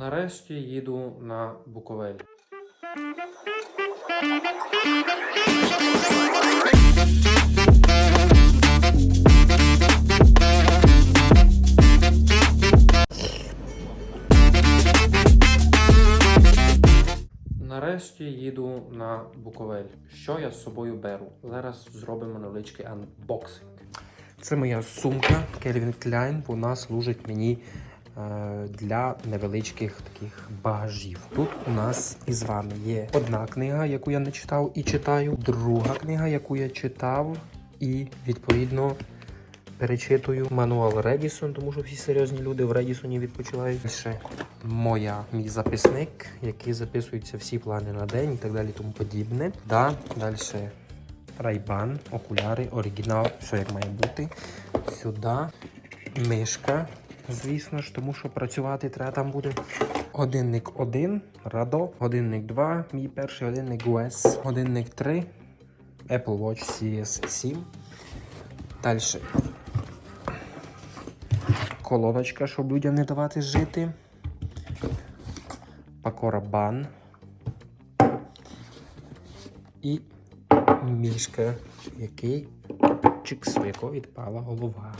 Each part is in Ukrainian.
Нарешті їду на Буковель. Нарешті їду на Буковель. Що я з собою беру? Зараз зробимо невеличкий анбоксинг. Це моя сумка Calvin Klein. Вона служить мені для невеличких таких багажів. Тут у нас із вами є одна книга, яку я не читав і читаю, друга книга, яку я читав, і відповідно перечитую мануал Редісон, тому що всі серйозні люди в Редісоні відпочивають. Ще моя мій записник, який записуються всі плани на день і так далі, тому подібне. Да, далі Райбан, окуляри, оригінал, все як має бути. Сюди мишка, звісно ж, тому що працювати треба там буде. Годинник 1, Радо, годинник 2, мій перший годинник US, годинник 3, Apple Watch Series 7. Далі колоночка, щоб людям не давати жити. Пакора бан. І мішка, який чикс, у якого відпала голова.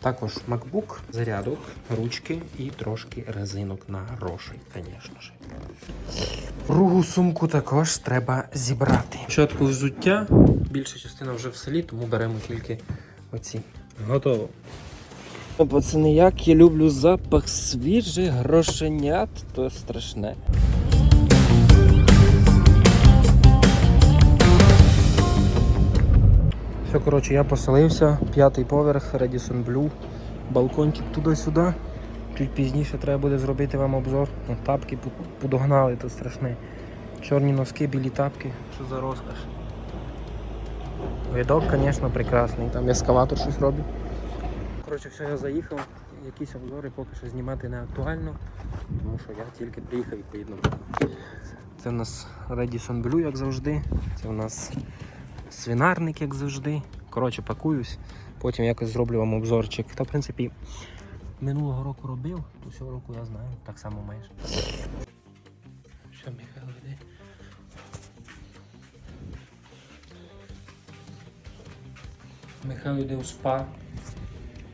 Також MacBook, зарядок, ручки і трошки резинок на гроші, звісно ж. Другу сумку також треба зібрати. Спочатку взуття, більша частина вже в селі, тому беремо тільки оці. Готово. Пацани, як я люблю запах свіжих грошенят, то страшне. Все, коротше, я поселився, п'ятий поверх, Redison Blue, балкончик туди-сюди. Чуть пізніше треба буде зробити вам обзор. Ну, тапки подогнали, то страшне. Чорні носки, білі тапки. Що за розкаш? Видок, звісно, прекрасний. Там ескаватор щось робить. Коротше, все, я заїхав. Якісь обзори поки що знімати не актуально, тому що я тільки приїхав відповідно. Це у нас Redison Blue, як завжди. Це у нас свинарник, як завжди. Коротше, пакуюсь, потім якось зроблю вам обзорчик. Та, в принципі, минулого року робив, то цього року я знаю, так само майже. Що, Михайло, йди? Михайло йде у спа.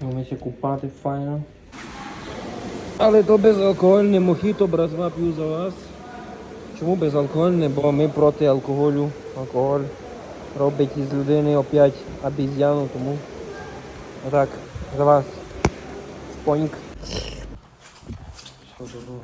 Вміться купати файно. Але то безалкогольне мохіто, братва, п'ю за вас. Чому безалкогольне? Бо ми проти алкоголю. Алкоголь робить із людини опять обіз'яну, тому отак, за вас. Споньк. Доброго.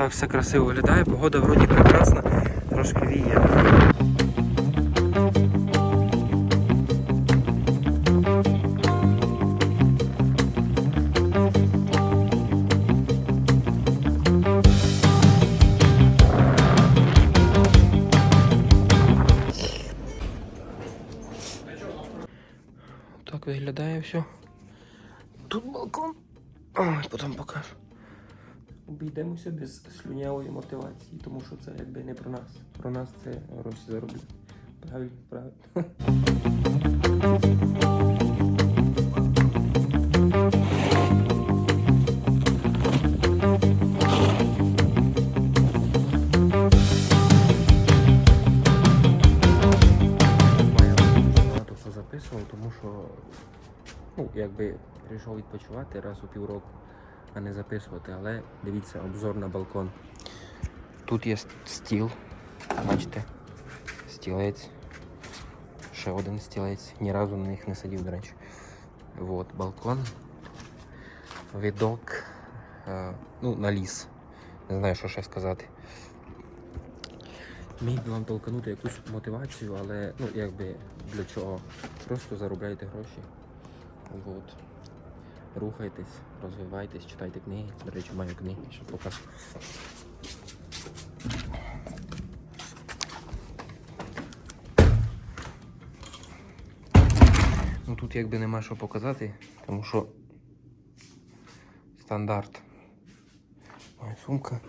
Так все красиво виглядає, погода вроді прекрасна, трошки віє. Так виглядає все. Тут балкон. Ой, потім покажу. Обійдемося без слюнявої мотивації, тому що це якби не про нас. Про нас це гроші зароблять. Правильно, правильно. Тому що ну, якби прийшов відпочивати раз у півроку, а не записувати. Але дивіться, обзор на балкон. Тут є стіл, бачите, стілець. Ще один стілець. Ні разу на них не сидів, до речі. Вот, балкон. Видок. е, ну, на ліс. Не знаю, що ще сказати. Міг би вам толканути якусь мотивацію, але ну якби для чого? Просто заробляйте гроші. Вот. Рухайтесь, розвивайтесь, читайте книги. До речі, маю книги, що покажу. Ну тут якби нема що показати, тому що стандарт. Моя сумка.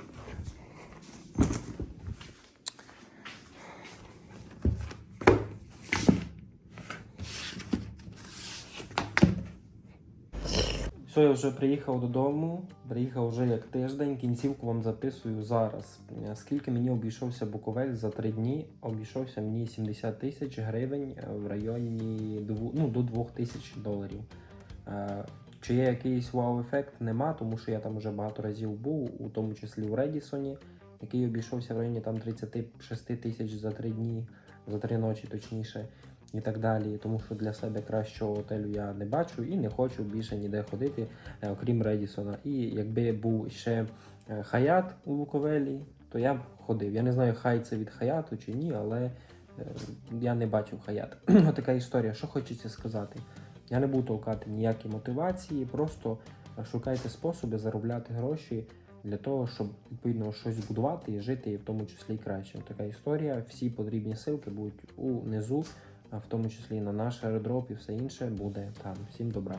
Все, я вже приїхав додому. Приїхав вже як тиждень. Кінцівку вам записую зараз. Е, Скільки мені обійшовся Буковель за три дні? Обійшовся мені 70 тисяч гривень е, в районі ну, до 2 тисяч доларів. Е, Чи є якийсь вау-ефект? Нема, тому що я там вже багато разів був, у тому числі у Редісоні, який обійшовся в районі там 36 тисяч за три дні, за три ночі точніше і так далі. Тому що для себе кращого готелю я не бачу і не хочу більше ніде ходити, е, окрім Редісона. І якби був ще е, Хаят у Буковелі, то я б ходив. Я не знаю, хай це від Хаяту чи ні, але е, я не бачив Хаят. Така історія. Що хочеться сказати? Я не буду толкати ніякі мотивації, просто шукайте способи заробляти гроші для того, щоб відповідно щось будувати і жити, і в тому числі краще. Така історія. Всі потрібні ссылки будуть унизу, в тому числі на наш аеродроп і все інше буде там. Всім добра.